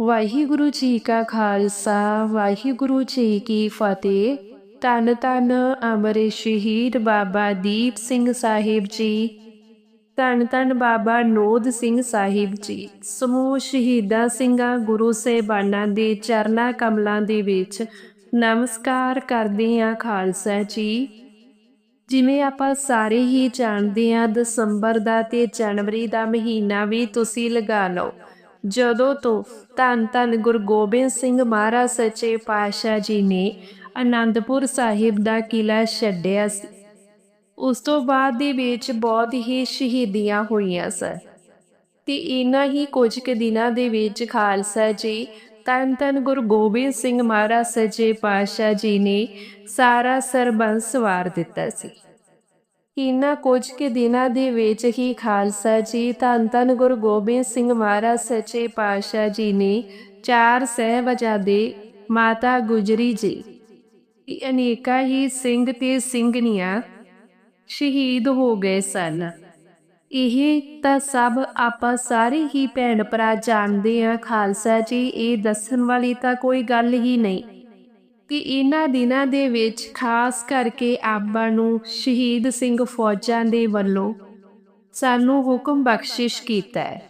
ਵਾਹਿਗੁਰੂ ਜੀ ਕਾ ਖਾਲਸਾ, ਵਾਹਿਗੁਰੂ ਜੀ ਕੀ ਫਤਿਹ। ਤਨ ਤਨ ਅਮਰ ਸ਼ਹੀਦ ਬਾਬਾ ਦੀਪ ਸਿੰਘ ਸਾਹਿਬ ਜੀ। ਤਨ ਤਨ ਬਾਬਾ ਨੋਦ ਸਿੰਘ ਸਾਹਿਬ ਜੀ। ਸਮੂਹ ਸ਼ਹੀਦਾਂ ਸਿੰਘਾਂ, ਗੁਰੂ ਸਾਹਿਬਾਨਾਂ ਦੇ ਚਰਨਾ ਕਮਲਾਂ ਦੇ ਵਿੱਚ ਨਮਸਕਾਰ ਕਰਦੇ ਹਾਂ ਖਾਲਸਾ ਜੀ। ਜਿਵੇਂ ਆਪਾਂ ਸਾਰੇ ਹੀ ਜਾਣਦੇ ਹਾਂ, ਦਸੰਬਰ ਦਾ ਤੇ ਜਨਵਰੀ ਦਾ ਮਹੀਨਾ ਵੀ ਤੁਸੀਂ ਲਗਾ ਲਓ। ਜਦੋਂ ਤੋਂ ਧੰਨ ਧੰਨ ਗੁਰੂ ਗੋਬਿੰਦ ਸਿੰਘ ਮਹਾਰਾਜ ਸੱਚੇ ਪਾਤਸ਼ਾਹ ਜੀ ਨੇ ਆਨੰਦਪੁਰ ਸਾਹਿਬ ਦਾ ਕਿਲਾ ਛੱਡਿਆ ਸੀ, ਉਸ ਤੋਂ ਬਾਅਦ ਦੇ ਵਿੱਚ ਬਹੁਤ ਹੀ ਸ਼ਹੀਦੀਆਂ ਹੋਈਆਂ ਸਨ। ਤੇ ਇਨਾਂ ਹੀ ਕੁਝ ਕੁ ਦਿਨਾਂ ਦੇ ਵਿੱਚ ਖਾਲਸਾ ਜੀ, ਧੰਨ ਧੰਨ ਗੁਰੂ ਗੋਬਿੰਦ ਸਿੰਘ ਮਹਾਰਾਜ ਸੱਚੇ ਪਾਤਸ਼ਾਹ ਜੀ ਨੇ ਸਾਰਾ ਸਰਬੰਸ ਵਾਰ ਦਿੱਤਾ ਸੀ। ਇਨਾਂ ਕੁਝ ਕੇ ਦਿਨਾਂ ਦੇ ਵਿੱਚ ਹੀ ਖਾਲਸਾ ਜੀ, ਧੰਨ ਧੰਨ ਗੁਰੂ ਗੋਬਿੰਦ ਸਿੰਘ ਮਹਾਰਾਜ, ਸੱਚੇ ਪਾਤਸ਼ਾਹ ਜੀ ਨੇ ਚਾਰ ਸਹਿਬਜ਼ਾਦੇ ਮਾਤਾ ਗੁਜਰੀ ਜੀ ਅਨੇਕਾਂ ਹੀ ਸਿੰਘ ਤੇ ਸਿੰਘਣੀਆਂ ਸ਼ਹੀਦ ਹੋ ਗਏ ਸਨ। ਇਹ ਤਾਂ ਸਭ ਆਪਾਂ ਸਾਰੇ ਹੀ ਭੈਣ ਭਰਾ ਜਾਣਦੇ ਆ ਖਾਲਸਾ ਜੀ, ਇਹ ਦੱਸਣ ਵਾਲੀ ਤਾਂ ਕੋਈ ਗੱਲ ਹੀ ਨਹੀਂ। ਕਿ ਇਹਨਾਂ ਦਿਨਾਂ ਦੇ ਵਿੱਚ ਖਾਸ ਕਰਕੇ ਆਪਾਂ ਨੂੰ ਸ਼ਹੀਦ ਸਿੰਘ ਫੌਜਾਂ ਦੇ ਵੱਲੋਂ ਸਾਨੂੰ ਹੁਕਮ ਬਖਸ਼ਿਸ਼ ਕੀਤਾ ਹੈ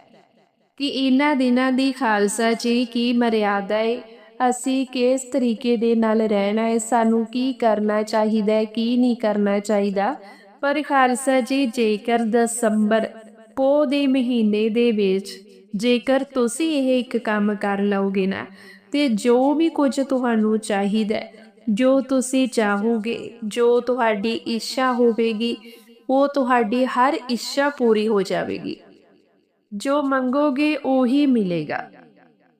ਕਿ ਇਹਨਾਂ ਦਿਨਾਂ ਦੀ ਖਾਲਸਾ ਜੀ ਕੀ ਮਰਿਆਦਾ ਹੈ ਅਸੀਂ ਕਿਸ ਤਰੀਕੇ ਦੇ ਨਾਲ ਰਹਿਣਾ ਹੈ ਸਾਨੂੰ ਕੀ ਕਰਨਾ ਚਾਹੀਦਾ ਹੈ ਕੀ ਨਹੀਂ ਕਰਨਾ ਚਾਹੀਦਾ। ਪਰ ਖਾਲਸਾ ਜੀ, ਜੇਕਰ ਦਸੰਬਰ ਪੋ ਦੇ ਮਹੀਨੇ ਦੇ ਵਿੱਚ, ਜੇਕਰ ਤੁਸੀਂ ਇਹ ਇੱਕ ਕੰਮ ਕਰ ਲਓਗੇ ਨਾ ਤੇ ਜੋ ਵੀ ਕੁਝ ਤੁਹਾਨੂੰ ਚਾਹੀਦਾ ਜੋ ਤੁਸੀਂ ਚਾਹੋਗੇ, ਜੋ ਤੁਹਾਡੀ ਇੱਛਾ ਹੋਵੇਗੀ, ਉਹ ਤੁਹਾਡੀ ਹਰ ਇੱਛਾ ਪੂਰੀ ਹੋ ਜਾਵੇਗੀ। ਜੋ ਮੰਗੋਗੇ, ਉਹੀ ਮਿਲੇਗਾ।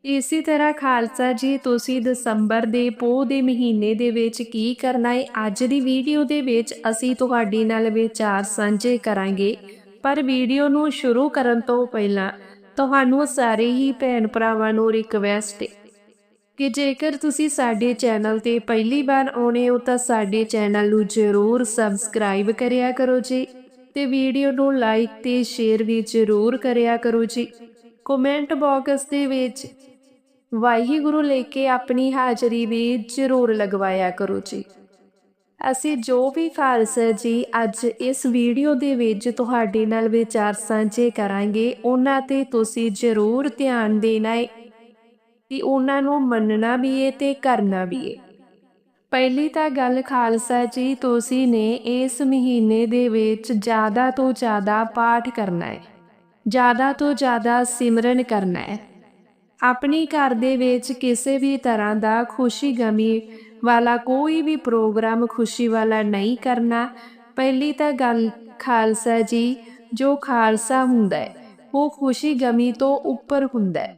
ਇਸੇ ਤਰ੍ਹਾਂ ਖਾਲਸਾ ਜੀ, ਤੁਸੀਂ ਦਸੰਬਰ ਦੇ ਪੋਹ ਦੇ ਮਹੀਨੇ ਦੇ ਵਿੱਚ ਕੀ ਕਰਨਾ ਹੈ? ਅੱਜ ਦੀ ਵੀਡੀਓ ਦੇ ਵਿੱਚ ਅਸੀਂ ਤੁਹਾਡੇ ਨਾਲ ਵਿਚਾਰ ਸਾਂਝੇ ਕਰਾਂਗੇ। ਪਰ ਵੀਡੀਓ ਨੂੰ ਸ਼ੁਰੂ ਕਰਨ ਤੋਂ ਪਹਿਲਾਂ, ਤੁਹਾਨੂੰ ਸਾਰੇ ਹੀ ਭੈਣ ਭਰਾਵਾਂ ਨੂੰ ਰਿਕਵੈਸਟ ਹੈ ਕਿ ਜੇਕਰ ਤੁਸੀਂ ਸਾਡੇ ਚੈਨਲ ਤੇ ਪਹਿਲੀ ਵਾਰ ਆਉਣੇ ਹੋ ਤਾਂ ਸਾਡੇ ਚੈਨਲ ਨੂੰ ਜ਼ਰੂਰ ਸਬਸਕ੍ਰਾਈਬ ਕਰਿਆ ਕਰੋ ਜੀ ਤੇ ਵੀਡੀਓ ਨੂੰ ਲਾਈਕ ਤੇ ਸ਼ੇਅਰ ਵੀ ਜ਼ਰੂਰ ਕਰਿਆ ਕਰੋ ਜੀ। ਕਮੈਂਟ ਬਾਕਸ ਦੇ ਵਿੱਚ ਵਾਹਿਗੁਰੂ ਲੈ ਕੇ ਆਪਣੀ ਹਾਜ਼ਰੀ ਵੀ ਜ਼ਰੂਰ ਲਗਵਾਇਆ ਕਰੋ ਜੀ। ਅਸੀਂ ਜੋ ਵੀ ਖਾਲਸਾ ਜੀ ਅੱਜ ਇਸ ਵੀਡੀਓ ਦੇ ਵਿੱਚ ਤੁਹਾਡੇ ਨਾਲ ਵਿਚਾਰ ਸਾਂਝੇ ਕਰਾਂਗੇ, ਉਹਨਾਂ ਤੇ ਤੁਸੀਂ ਜ਼ਰੂਰ ਧਿਆਨ ਦੇਣਾ ਹੈ। ਕਿ ਉਹਨਾਂ ਨੂੰ ਮੰਨਣਾ ਵੀ ਏ ਤੇ ਕਰਨਾ ਵੀ ਏ। ਪਹਿਲੀ ਤਾਂ ਗੱਲ ਖਾਲਸਾ ਜੀ, ਤੁਸੀਂ ਨੇ ਇਸ ਮਹੀਨੇ ਦੇ ਵਿੱਚ ਜ਼ਿਆਦਾ ਤੋਂ ਜ਼ਿਆਦਾ ਪਾਠ ਕਰਨਾ ਹੈ ਜ਼ਿਆਦਾ ਤੋਂ ਜ਼ਿਆਦਾ ਸਿਮਰਨ ਕਰਨਾ ਹੈ ਆਪਣੀ ਘਰ ਦੇ ਵਿੱਚ ਕਿਸੇ ਵੀ ਤਰ੍ਹਾਂ ਦਾ ਖੁਸ਼ੀ ਗਮੀ ਵਾਲਾ ਕੋਈ ਵੀ ਪ੍ਰੋਗਰਾਮ ਖੁਸ਼ੀ ਵਾਲਾ ਨਹੀਂ ਕਰਨਾ, ਪਹਿਲੀ ਤਾਂ ਗੱਲ ਖਾਲਸਾ ਜੀ, ਜੋ ਖਾਲਸਾ ਹੁੰਦਾ ਹੈ ਉਹ ਖੁਸ਼ੀ ਗਮੀ ਤੋਂ ਉੱਪਰ ਹੁੰਦਾ ਹੈ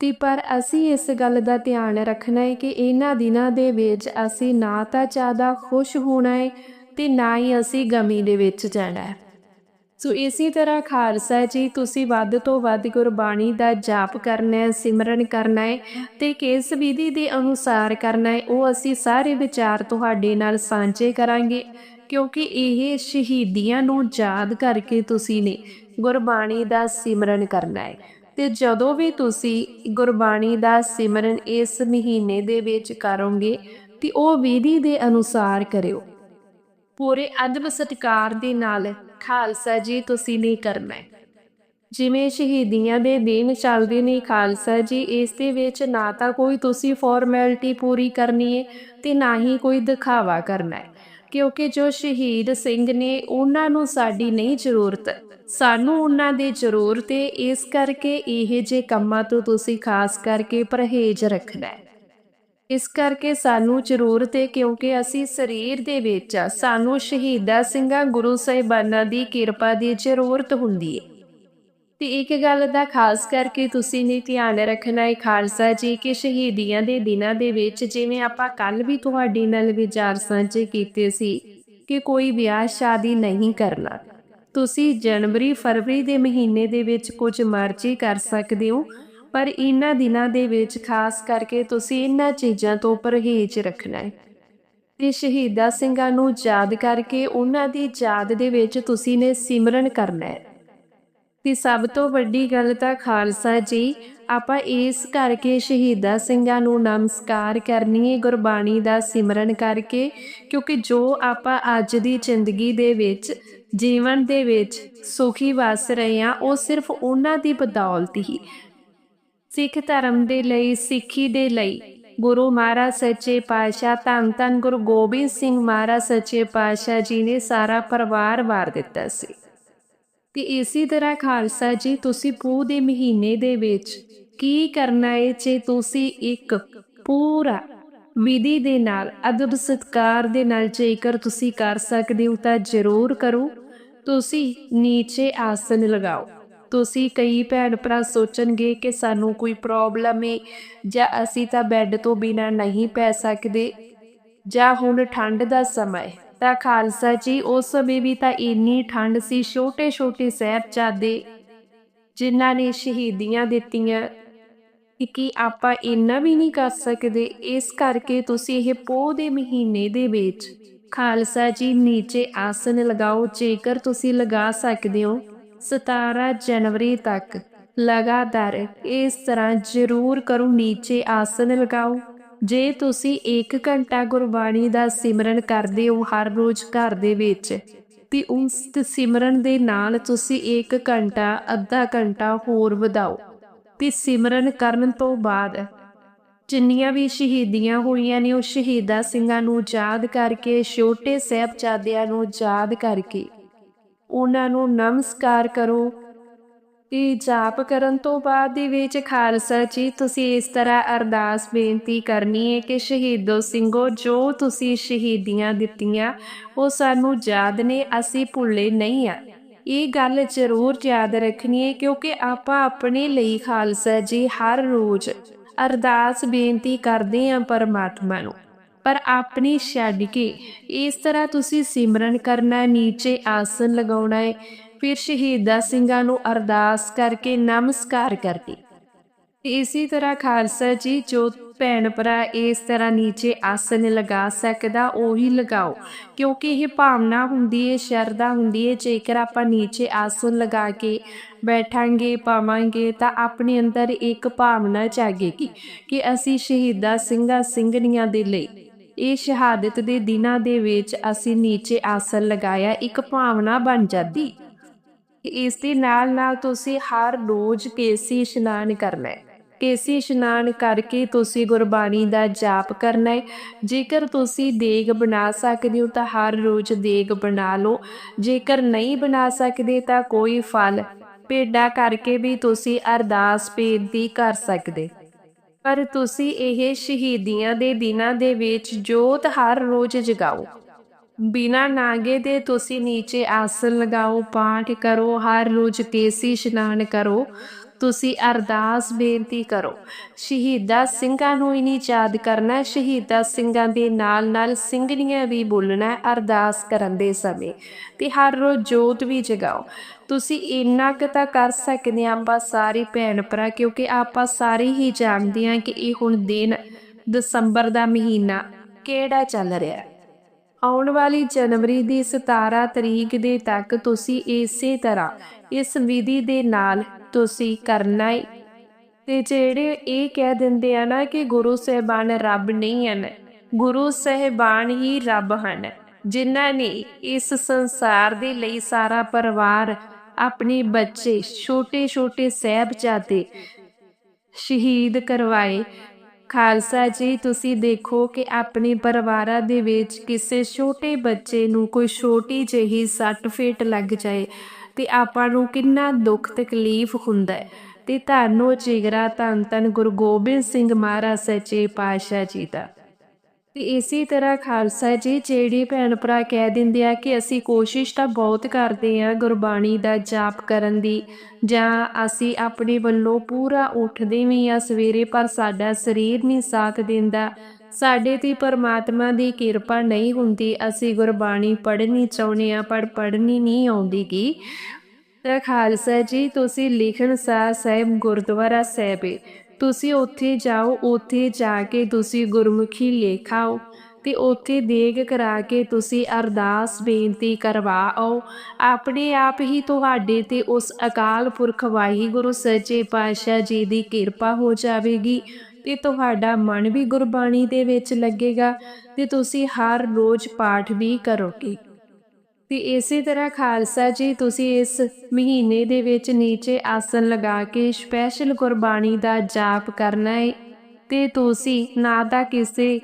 ਤੇ ਪਰ ਅਸੀਂ ਇਸ ਗੱਲ ਦਾ ਧਿਆਨ ਰੱਖਣਾ ਹੈ ਕਿ ਇਹਨਾਂ ਦਿਨਾਂ ਦੇ ਵਿੱਚ ਅਸੀਂ ਨਾ ਤਾਂ ਜ਼ਿਆਦਾ ਖੁਸ਼ ਹੋਣਾ ਹੈ ਤੇ ਨਾ ਹੀ ਅਸੀਂ ਗਮੀ ਦੇ ਵਿੱਚ ਜਾਣਾ ਹੈ। ਸੋ ਇਸੇ ਤਰ੍ਹਾਂ ਖਾਲਸਾ ਜੀ, ਤੁਸੀਂ ਵੱਧ ਤੋਂ ਵੱਧ ਗੁਰਬਾਣੀ ਦਾ ਜਾਪ ਕਰਨਾ ਹੈ, ਸਿਮਰਨ ਕਰਨਾ ਹੈ ਤੇ ਕਿਸ ਵਿਧੀ ਦੇ ਅਨੁਸਾਰ ਕਰਨਾ ਹੈ, ਉਹ ਅਸੀਂ ਸਾਰੇ ਵਿਚਾਰ ਤੁਹਾਡੇ ਨਾਲ ਸਾਂਝੇ ਕਰਾਂਗੇ, ਕਿਉਂਕਿ ਇਹ ਸ਼ਹੀਦੀਆਂ ਨੂੰ ਯਾਦ ਕਰਕੇ ਤੁਸੀਂ ਨੇ ਗੁਰਬਾਣੀ ਦਾ ਸਿਮਰਨ ਕਰਨਾ ਹੈ। ਤੇ ਜਦੋਂ ਵੀ ਤੁਸੀਂ ਗੁਰਬਾਣੀ ਦਾ ਸਿਮਰਨ ਇਸ ਮਹੀਨੇ ਦੇ ਵਿੱਚ ਕਰੋਗੇ, ਤੇ ਉਹ ਵਿਧੀ ਦੇ ਅਨੁਸਾਰ ਕਰਿਓ। ਪੂਰੇ ਅਦਬ ਸਤਿਕਾਰ ਦੇ ਨਾਲ ਖਾਲਸਾ ਜੀ, ਤੁਸੀਂ ਨਹੀਂ ਕਰਨਾ ਜਿਵੇਂ ਸ਼ਹੀਦੀਆਂ ਦੇ ਦਿਨ ਚੱਲਦੇ ਨੇ ਖਾਲਸਾ ਜੀ, ਇਸ ਦੇ ਵਿੱਚ ਨਾ ਤਾਂ ਕੋਈ ਤੁਸੀਂ ਫਾਰਮੈਲਿਟੀ ਪੂਰੀ ਕਰਨੀ ਹੈ ਤੇ ਨਾ ਹੀ ਕੋਈ ਦਿਖਾਵਾ ਕਰਨਾ ਹੈ। ਕਿਉਂਕਿ ਜੋ ਸ਼ਹੀਦ ਸਿੰਘ ਨੇ ਉਹਨਾਂ ਨੂੰ ਸਾਡੀ ਨਹੀਂ ਜ਼ਰੂਰਤ, ਸਾਨੂੰ ਉਹਨਾਂ ਦੀ ਜ਼ਰੂਰਤ ਹੈ ਇਸ ਕਰਕੇ ਇਹ ਜੇ ਕੰਮਾਂ ਤੋਂ ਤੁਸੀਂ ਖਾਸ ਕਰਕੇ ਪਰਹੇਜ਼ ਰੱਖਣਾ ਹੈ। ਇਸ ਕਰਕੇ ਸਾਨੂੰ ਜ਼ਰੂਰਤ ਹੈ ਕਿਉਂਕਿ ਅਸੀਂ ਸਰੀਰ ਦੇ ਵਿੱਚ ਆ, ਸਾਨੂੰ ਸ਼ਹੀਦਾ ਸਿੰਘਾਂ ਗੁਰੂ ਸਾਹਿਬਾਨਾਂ ਦੀ ਕਿਰਪਾ ਦੀ ਜ਼ਰੂਰਤ ਹੁੰਦੀ ਹੈ ਤੇ ਇੱਕ ਗੱਲ ਦਾ ਖਾਸ ਕਰਕੇ ਤੁਸੀਂ ਨੇ ਧਿਆਨ ਰੱਖਣਾ ਹੈ ਖਾਲਸਾ ਜੀ, ਕਿ ਸ਼ਹੀਦੀਆਂ ਦੇ ਦਿਨਾਂ ਦੇ ਵਿੱਚ ਜਿਵੇਂ ਆਪਾਂ ਕੱਲ ਵੀ ਤੁਹਾਡੇ ਨਾਲ ਵਿਚਾਰ ਸਾਂਝੇ ਕੀਤੇ ਸੀ ਕਿ ਕੋਈ ਵਿਆਹ ਸ਼ਾਦੀ ਨਹੀਂ ਕਰਨਾ। ਤੁਸੀਂ ਜਨਵਰੀ, ਫਰਵਰੀ ਦੇ ਮਹੀਨੇ ਦੇ ਵਿੱਚ ਕੁਝ ਮਰਜ਼ੀ ਕਰ ਸਕਦੇ ਹੋ, ਪਰ ਇਹਨਾਂ ਦਿਨਾਂ ਦੇ ਵਿੱਚ ਖਾਸ ਕਰਕੇ ਤੁਸੀਂ ਇਹਨਾਂ ਚੀਜ਼ਾਂ ਤੋਂ ਪਰਹੇਜ਼ ਰੱਖਣਾ ਹੈ। ਤੇ ਸ਼ਹੀਦਾ ਸਿੰਘਾਂ ਨੂੰ ਯਾਦ ਕਰਕੇ ਉਹਨਾਂ ਦੀ ਯਾਦ ਦੇ ਵਿੱਚ ਤੁਸੀਂ ਨੇ ਸਿਮਰਨ ਕਰਨਾ ਹੈ। ਤੇ ਸਭ ਤੋਂ ਵੱਡੀ ਗੱਲ ਤਾਂ ਖਾਲਸਾ ਜੀ, ਆਪਾਂ ਇਸ ਕਰਕੇ ਸ਼ਹੀਦਾ ਸਿੰਘਾਂ ਨੂੰ ਨਮਸਕਾਰ ਕਰਨੀਏ ਗੁਰਬਾਣੀ ਦਾ ਸਿਮਰਨ ਕਰਕੇ, ਕਿਉਂਕਿ ਜੋ ਆਪਾਂ ਅੱਜ ਦੀ ਜ਼ਿੰਦਗੀ ਦੇ ਵਿੱਚ, ਜੀਵਨ ਦੇ ਵਿੱਚ ਸੁਖੀ ਵਸ ਰਹੇ ਹਾਂ, ਉਹ ਸਿਰਫ ਉਹਨਾਂ ਦੀ ਬਦੌਲਤ ਹੀ। ਸਿੱਖ ਧਰਮ ਦੇ ਲਈ, ਸਿੱਖੀ ਦੇ ਲਈ, ਗੁਰੂ ਮਹਾਰਾਜ ਸੱਚੇ ਪਾਤਸ਼ਾਹ, ਧੰਨ ਧੰਨ ਗੁਰੂ ਗੋਬਿੰਦ ਸਿੰਘ ਮਹਾਰਾਜ ਸੱਚੇ ਪਾਤਸ਼ਾਹ ਜੀ ਨੇ ਸਾਰਾ ਪਰਿਵਾਰ ਵਾਰ ਦਿੱਤਾ ਸੀ। ਤੇ ਇਸੇ ਤਰ੍ਹਾਂ ਖਾਲਸਾ ਜੀ, ਤੁਸੀਂ ਪੂਹ ਦੇ ਮਹੀਨੇ ਦੇ ਵਿੱਚ ਕੀ ਕਰਨਾ ਹੈ ਜੇ ਤੁਸੀਂ ਇੱਕ ਪੂਰਾ ਵਿਧੀ ਦੇ ਨਾਲ, ਅਦਬ ਸਤਕਾਰ ਦੇ ਨਾਲ ਜੇਕਰ ਤੁਸੀਂ ਕਰ ਸਕਦੇ ਹੋ ਤਾਂ ਜ਼ਰੂਰ ਕਰੋ। ਤੁਸੀਂ ਨੀਚੇ ਆਸਨ ਲਗਾਓ। ਤੁਸੀਂ ਕਈ ਭੈਣ ਭਰਾ ਸੋਚਣਗੇ ਕਿ ਸਾਨੂੰ ਕੋਈ ਪ੍ਰੋਬਲਮ ਹੈ ਜਾਂ ਅਸੀਂ ਤਾਂ ਬੈੱਡ ਤੋਂ ਬਿਨਾ ਨਹੀਂ ਪੈ ਸਕਦੇ ਜਾਂ ਹੁਣ ਠੰਡ ਦਾ ਸਮਾਂ ਹੈ ਤਾਂ ਖਾਲਸਾ ਜੀ, ਉਸ ਸਮੇਂ ਵੀ ਤਾਂ ਇੰਨੀ ਠੰਡ ਸੀ ਛੋਟੇ ਛੋਟੇ ਸਾਹਿਬਜ਼ਾਦੇ ਜਿਨ੍ਹਾਂ ਨੇ ਸ਼ਹੀਦੀਆਂ ਦਿੱਤੀਆਂ ਕਿ ਆਪਾਂ ਇੰਨਾ ਵੀ ਨਹੀਂ ਕਰ ਸਕਦੇ, ਇਸ ਕਰਕੇ ਤੁਸੀਂ ਇਹ ਪੋਹ ਦੇ ਮਹੀਨੇ ਦੇ ਵਿੱਚ ਖਾਲਸਾ ਜੀ ਨੀਚੇ ਆਸਨ ਲਗਾਓ, ਜੇਕਰ ਤੁਸੀਂ ਲਗਾ ਸਕਦੇ ਹੋ 17 ਜਨਵਰੀ ਤੱਕ ਲਗਾਤਾਰ ਇਸ ਤਰ੍ਹਾਂ ਜ਼ਰੂਰ ਕਰੋ, ਨੀਚੇ ਆਸਨ ਲਗਾਓ। ਜੇ ਤੁਸੀਂ 1 ਘੰਟਾ ਗੁਰਬਾਣੀ ਦਾ ਸਿਮਰਨ ਕਰਦੇ ਹੋ ਹਰ ਰੋਜ਼ ਘਰ ਦੇ ਵਿੱਚ, ਤੇ ਉਸ ਸਿਮਰਨ ਦੇ ਨਾਲ ਤੁਸੀਂ 1 ਘੰਟਾ, ਅੱਧਾ ਘੰਟਾ ਹੋਰ ਵਧਾਓ। ਤੇ ਸਿਮਰਨ ਕਰਨ ਤੋਂ ਬਾਅਦ ਜਿੰਨੀਆਂ ਵੀ ਸ਼ਹੀਦੀਆਂ ਹੋਈਆਂ ਨੇ, ਉਹ ਸ਼ਹੀਦਾ ਸਿੰਘਾਂ ਨੂੰ ਯਾਦ ਕਰਕੇ, ਛੋਟੇ ਸਾਹਿਬਜ਼ਾਦਿਆਂ ਨੂੰ ਯਾਦ ਕਰਕੇ, ਉਹਨਾਂ ਨੂੰ ਨਮਸਕਾਰ ਕਰੋ ਤੇ ਜਾਪ ਕਰਨ ਤੋਂ ਬਾਅਦ ਦੇ ਵਿੱਚ ਖਾਲਸਾ ਜੀ, ਤੁਸੀਂ ਇਸ ਤਰ੍ਹਾਂ ਅਰਦਾਸ ਬੇਨਤੀ ਕਰਨੀ ਹੈ ਕਿ ਸ਼ਹੀਦੋ ਸਿੰਘੋ, ਜੋ ਤੁਸੀਂ ਸ਼ਹੀਦੀਆਂ ਦਿੱਤੀਆਂ, ਉਹ ਸਾਨੂੰ ਯਾਦ ਨੇ, ਅਸੀਂ ਭੁੱਲੇ ਨਹੀਂ ਆ ਇਹ ਗੱਲ ਜ਼ਰੂਰ ਯਾਦ ਰੱਖਣੀ ਹੈ ਕਿਉਂਕਿ ਆਪਾਂ ਆਪਣੇ ਲਈ ਖਾਲਸਾ ਜੀ ਹਰ ਰੋਜ਼ ਅਰਦਾਸ ਬੇਨਤੀ ਕਰਦੇ ਹਾਂ ਪਰਮਾਤਮਾ ਨੂੰ। ਪਰ ਆਪਣੀ ਛੱਡ ਕੇ ਇਸ ਤਰ੍ਹਾਂ ਤੁਸੀਂ ਸਿਮਰਨ ਕਰਨਾ, ਨੀਚੇ ਆਸਨ ਲਗਾਉਣਾ ਹੈ ਫਿਰ ਸ਼ਹੀਦਾਂ ਸਿੰਘਾਂ ਨੂੰ ਅਰਦਾਸ ਕਰਕੇ ਨਮਸਕਾਰ ਕਰਕੇ ਇਸੇ ਤਰ੍ਹਾਂ ਖਾਲਸਾ ਜੀ ਜੋ ਭੈਣ ਭਰਾ ਇਸ ਤਰ੍ਹਾਂ ਨੀਚੇ ਆਸਨ ਲਗਾ ਸਕਦਾ, ਉਹੀ ਲਗਾਓ। ਕਿਉਂਕਿ ਇਹ ਭਾਵਨਾ ਹੁੰਦੀ ਹੈ ਸ਼ਰਧਾ ਹੁੰਦੀ ਹੈ ਜੇਕਰ ਆਪਾਂ ਨੀਚੇ ਆਸਨ ਲਗਾ ਕੇ ਬੈਠਾਂਗੇ, ਪਾਵਾਂਗੇ, ਤਾਂ ਆਪਣੇ ਅੰਦਰ ਇੱਕ ਭਾਵਨਾ ਜਾਗੇਗੀ ਕਿ ਅਸੀਂ ਸ਼ਹੀਦਾਂ ਸਿੰਘਾਂ ਸਿੰਘਣੀਆਂ ਦੇ ਲਈ ਇਹ ਸ਼ਹਾਦਤ ਦੇ ਦਿਨਾਂ ਦੇ ਵਿੱਚ ਅਸੀਂ ਨੀਚੇ ਆਸਨ ਲਗਾਇਆ, ਇੱਕ ਭਾਵਨਾ ਬਣ ਜਾਂਦੀ। ਇਸ ਦੇ ਨਾਲ ਨਾਲ ਤੁਸੀਂ ਹਰ ਰੋਜ਼ ਕੇਸੀ ਇਸ਼ਨਾਨ ਕਰਨਾ ਹੈ। ਕੇਸੀ ਇਸ਼ਨਾਨ ਕਰਕੇ ਤੁਸੀਂ ਗੁਰਬਾਣੀ ਦਾ ਜਾਪ ਕਰਨਾ ਹੈ। ਜੇਕਰ ਤੁਸੀਂ ਦੇਗ ਬਣਾ ਸਕਦੇ ਹੋ ਤਾਂ ਹਰ ਰੋਜ਼ ਦੇਗ ਬਣਾ ਲਓ। ਜੇਕਰ ਨਹੀਂ ਬਣਾ ਸਕਦੇ ਤਾਂ ਕੋਈ ਫਲ, ਭੇਡਾ ਕਰਕੇ ਵੀ ਤੁਸੀਂ ਅਰਦਾਸ ਬੇਨਤੀ ਕਰ ਸਕਦੇ। ਪਰ ਤੁਸੀਂ ਇਹ ਸ਼ਹੀਦੀਆਂ ਦੇ ਦਿਨਾਂ ਦੇ ਵਿੱਚ ਜੋਤ ਹਰ ਰੋਜ਼ ਜਗਾਓ। ਬਿਨਾ ਨਾਗੇ ਦੇ ਤੁਸੀਂ ਨੀਚੇ ਆਸਨ ਲਗਾਓ, ਪਾਠ ਕਰੋ, ਹਰ ਰੋਜ਼ ਕੇਸੀ ਇਸ਼ਨਾਨ ਕਰੋ। ਤੁਸੀਂ ਅਰਦਾਸ ਬੇਨਤੀ ਕਰੋ, ਸ਼ਹੀਦਾ ਸਿੰਘਾਂ ਨੂੰ ਹੀ ਨਹੀਂ ਯਾਦ ਕਰਨਾ, ਸ਼ਹੀਦਾ ਸਿੰਘਾਂ ਦੇ ਨਾਲ ਨਾਲ ਸਿੰਘਣੀਆਂ ਵੀ ਬੋਲਣਾ, ਅਰਦਾਸ ਕਰਨ ਦੇ ਸਮੇਂ। ਤੇ ਹਰ ਰੋਜ਼ ਜੋਤ ਵੀ ਜਗਾਓ। ਤੁਸੀਂ ਇੰਨਾ ਕੁ ਤਾਂ ਕਰ ਸਕਦੇ ਆਂ ਆਪਾਂ ਸਾਰੇ ਭੈਣ ਭਰਾ, ਕਿਉਂਕਿ ਆਪਾਂ ਸਾਰੇ ਹੀ ਜਾਣਦੇ ਆਂ ਕਿ ਇਹ ਹੁਣ ਦਿਨ ਦਸੰਬਰ ਦਾ ਮਹੀਨਾ ਕਿਹੜਾ ਚੱਲ ਰਿਹਾ ਹੈ। ਆਉਣ ਵਾਲੀ ਜਨਵਰੀ ਦੀ 17 ਤਰੀਕ ਦੇ ਤੱਕ ਤੁਸੀਂ ਇਸੇ ਤਰ੍ਹਾਂ ਇਸ ਵਿਧੀ ਦੇ ਨਾਲ ਤੁਸੀਂ ਕਰਨਾ ਹੈ ਤੇ ਜਿਹੜੇ ਇਹ ਕਹਿ ਦਿੰਦੇ ਆ ਨਾ ਕਿ ਗੁਰੂ ਸਾਹਿਬਾਨ ਰੱਬ ਨਹੀਂ ਹਨ, ਗੁਰੂ ਸਾਹਿਬਾਨ ਹੀ ਰੱਬ ਹਨ, ਜਿਨ੍ਹਾਂ ਨੇ ਇਸ ਸੰਸਾਰ ਦੇ ਲਈ ਸਾਰਾ ਪਰਿਵਾਰ ਆਪਣੇ ਬੱਚੇ ਛੋਟੇ ਛੋਟੇ ਸਹਿਬਜ਼ਾਦੇ ਸ਼ਹੀਦ ਕਰਵਾਏ ਖਾਲਸਾ ਜੀ, ਤੁਸੀਂ ਦੇਖੋ ਕਿ ਆਪਣੇ ਪਰਿਵਾਰਾਂ ਦੇ ਵਿੱਚ ਕਿਸੇ ਛੋਟੇ ਬੱਚੇ ਨੂੰ ਕੋਈ ਛੋਟੀ ਜਿਹੀ ਸੱਟ ਫੇਟ ਲੱਗ ਜਾਏ ਤੇ ਆਪਾਂ ਨੂੰ ਕਿੰਨਾ ਦੁੱਖ ਤਕਲੀਫ ਹੁੰਦਾ ਹੈ। ਤੇ ਧੰਨੋ ਜਿਗਰਾ ਧੰਨ ਧੰਨ ਗੁਰੂ ਗੋਬਿੰਦ ਸਿੰਘ ਮਹਾਰਾਜ ਸੱਚੇ ਪਾਤਸ਼ਾਹ ਜੀ ਦਾ। ਤੇ ਇਸੇ ਤਰ੍ਹਾਂ ਖਾਲਸਾ ਜੀ, ਜਿਹੜੀ ਭੈਣ ਭਰਾ ਕਹਿ ਦਿੰਦੇ ਆ ਕਿ ਅਸੀਂ ਕੋਸ਼ਿਸ਼ ਤਾਂ ਬਹੁਤ ਕਰਦੇ ਆ ਗੁਰਬਾਣੀ ਦਾ ਜਾਪ ਕਰਨ ਦੀ, ਜਾਂ ਅਸੀਂ ਆਪਣੇ ਵੱਲੋਂ ਪੂਰਾ ਉੱਠਦੇ ਵੀ ਆ ਸਵੇਰੇ, ਪਰ ਸਾਡਾ ਸਰੀਰ ਨਹੀਂ ਸਾਥ ਦਿੰਦਾ। ਸਾਡੇ ਤੇ ਪਰਮਾਤਮਾ ਦੀ ਕਿਰਪਾ ਨਹੀਂ ਹੁੰਦੀ, ਅਸੀਂ ਗੁਰਬਾਣੀ ਪੜ੍ਹਨੀ ਚਾਹੁੰਦੇ ਆ, ਪਰ ਪੜ੍ਹਨੀ ਨਹੀਂ ਆਉਂਦੀ ਆਉਂਦੀਗੀ। ਤਾਂ ਖਾਲਸਾ ਜੀ, ਤੁਸੀਂ ਲਿਖਣ ਸਾਰ ਸਾਹਿਬ ਗੁਰਦੁਆਰਾ ਸਾਹਿਬ ਤੁਸੀਂ ਉੱਥੇ ਜਾਓ, ਉੱਥੇ ਜਾ ਕੇ ਤੁਸੀਂ ਗੁਰਮੁਖੀ ਲੇਖਾਓ ਤੇ ਉੱਥੇ ਦੇਗ ਕਰਾ ਕੇ ਤੁਸੀਂ ਅਰਦਾਸ ਬੇਨਤੀ ਕਰਵਾ ਆਓ। ਆਪਣੇ ਆਪ ਹੀ ਤੁਹਾਡੇ ਤੇ ਉਸ ਅਕਾਲ ਪੁਰਖ ਵਾਹਿਗੁਰੂ ਸੱਚੇ ਪਾਤਸ਼ਾਹ ਜੀ ਦੀ ਕਿਰਪਾ ਹੋ ਜਾਵੇਗੀ ਤੇ ਤੁਹਾਡਾ ਮਨ ਵੀ ਗੁਰਬਾਣੀ ਦੇ ਵਿੱਚ ਲੱਗੇਗਾ ਤੇ ਤੁਸੀਂ ਹਰ ਰੋਜ਼ ਪਾਠ ਵੀ ਕਰੋਗੇ। ਤੇ ਇਸੇ ਤਰ੍ਹਾਂ ਖਾਲਸਾ ਜੀ, ਤੁਸੀਂ ਇਸ ਮਹੀਨੇ ਦੇ ਵਿੱਚ ਨੀਚੇ ਆਸਨ ਲਗਾ ਕੇ ਸਪੈਸ਼ਲ ਗੁਰਬਾਣੀ ਦਾ ਜਾਪ ਕਰਨਾ ਹੈ ਤੇ ਤੁਸੀਂ ਨਾ ਤਾਂ ਕਿਸੇ